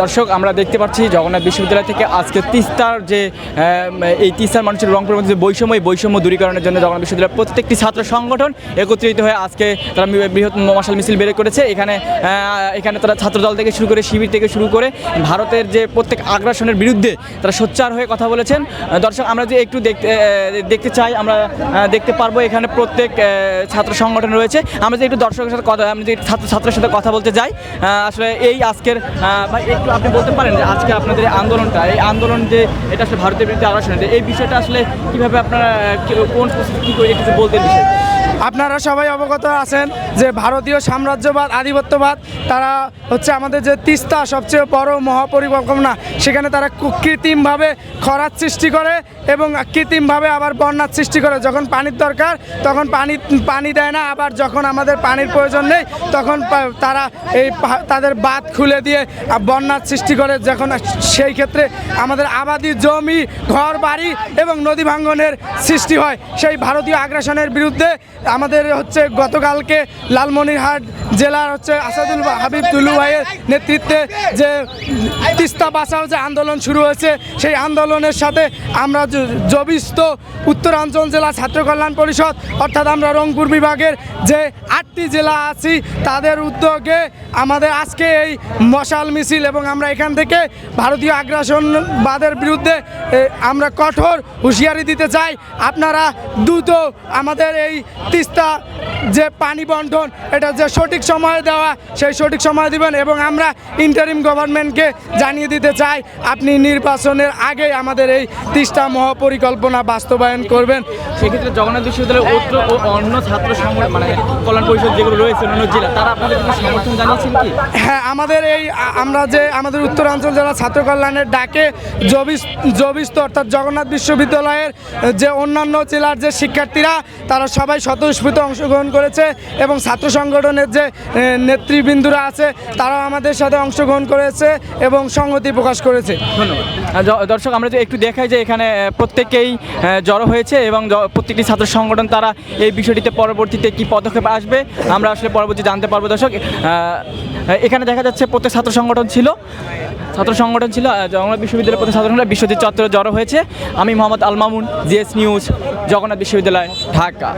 দর্শক, আমরা দেখতে পাচ্ছি জগন্নাথ বিশ্ববিদ্যালয় থেকে আজকে তিস্তার যে এই তিস্তার মানুষের রংপুরের মধ্যে যে বৈষম্য, এই বৈষম্য দূরীকরণের জন্য জগন্নাথ বিশ্ববিদ্যালয়ের প্রত্যেকটি ছাত্র সংগঠন একত্রিত হয়ে আজকে তারা বৃহৎ মশাল মিছিল বের করেছে। এখানে এখানে তারা ছাত্রদল থেকে শুরু করে, শিবির থেকে শুরু করে ভারতের যে প্রত্যেক আগ্রাসনের বিরুদ্ধে তারা সোচ্চার হয়ে কথা বলেছেন। দর্শক, আমরা যে একটু দেখতে দেখতে চাই, আমরা দেখতে পারব এখানে প্রত্যেক ছাত্র সংগঠন রয়েছে। আমরা যে একটু দর্শকের সাথে কথা, আমরা যে ছাত্র, ছাত্রের সাথে কথা বলতে যাই আসলে এই আজকের ভাই একটু আপনি বলতে পারেন যে আজকে আপনাদের আন্দোলনটা এই আন্দোলন যে এটা আসলে ভারতের বিরুদ্ধে এটা, এই বিষয়টা আসলে কীভাবে আপনারা কোন কি করে একটু বলতে আপনারা সবাই অবগত আছেন যে ভারতীয় সাম্রাজ্যবাদ আধিপত্যবাদ তারা হচ্ছে আমাদের যে তিস্তা সবচেয়ে বড় মহাপরিকল্পনা সেখানে তারা কৃত্রিমভাবে খরার সৃষ্টি করে এবং কৃত্রিমভাবে আবার বন্যার সৃষ্টি করে। যখন পানির দরকার তখন পানি পানি দেয় না আবার যখন আমাদের পানির প্রয়োজন নেই তখন তারা এই তাদের বাঁধ খুলে দিয়ে বন্যার সৃষ্টি করে যখন সেই ক্ষেত্রে আমাদের আবাদি জমি, ঘর, বাড়ি এবং নদী ভাঙ্গনের সৃষ্টি হয়। সেই ভারতীয় আগ্রাসনের বিরুদ্ধে আমাদের হচ্ছে গতকালকে লালমনিরহাট জেলার হচ্ছে আসাদুল হাবিব তুলু ভাইয়ের নেতৃত্বে যে তিস্তা বাঁচাও যে আন্দোলন শুরু হয়েছে, সেই আন্দোলনের সাথে আমরা জ- জবিস্থ উত্তরাঞ্চল জেলা ছাত্র কল্যাণ পরিষদ অর্থাৎ আমরা রংপুর বিভাগের যে আটটি জেলা আছি, তাদের উদ্যোগে আমাদের আজকে এই মশাল মিছিল এবং আমরা এখান থেকে ভারতীয় আগ্রাসনবাদের বিরুদ্ধে আমরা কঠোর হুঁশিয়ারি দিতে চাই। আপনারা দ্রুত আমাদের এই তিস্তা যে পানি বন্টন এটা যে সঠিক সময়ে দেওয়া সেই সঠিক সময় দিবেন এবং আমরা ইন্টারিম গভর্নমেন্টকে জানিয়ে দিতে চাই আপনি নির্বাচনের আগে আমাদের এই তিস্তা মহাপরিকল্পনা বাস্তবায়ন করবেন। সেক্ষেত্রে জগন্নাথ বিশ্ববিদ্যালয়ের অত্র ও অন্য ছাত্র সংগঠন মানে কল্যাণ পরিষদ যেগুলো রয়েছে অন্য জেলা তারা আপনাদের সমর্থন জানিয়েছেন কি? হ্যাঁ আমাদের এই আমরা যে আমাদের উত্তরাঞ্চল জেলা ছাত্র কল্যাণের ডাকে জবিস, জবিস্ত অর্থাৎ জগন্নাথ বিশ্ববিদ্যালয়ের যে অন্যান্য জেলার যে শিক্ষার্থীরা, তারা সবাই স্বতঃস্ফূর্ত অংশগ্রহণ করেছে এবং ছাত্র সংগঠনের যে নেতৃবৃন্দুরা আছে, তারাও আমাদের সাথে অংশগ্রহণ করেছে এবং সংহতি প্রকাশ করেছে। ধন্যবাদ। দর্শক, আমরা যে একটু দেখাই যে এখানে প্রত্যেকেই জড়ো হয়েছে এবং প্রত্যেকটি ছাত্র সংগঠন, তারা এই বিষয়টিতে পরবর্তীতে কি পদক্ষেপ আসবে, আমরা আসলে পরবর্তী জানতে পারব। দর্শক এখানে দেখা যাচ্ছে প্রত্যেক ছাত্র সংগঠন ছিল। ছাত্র সংগঠন ছিল জগন্নাথ বিশ্ববিদ্যালয়ের প্রত্যেক ছাত্র সংগঠন বিশ্বজিৎ চত্বরে জড়ো হয়েছে। আমি মোহাম্মদ আলমামুন জিএস নিউজ, জগন্নাথ বিশ্ববিদ্যালয়, ঢাকা।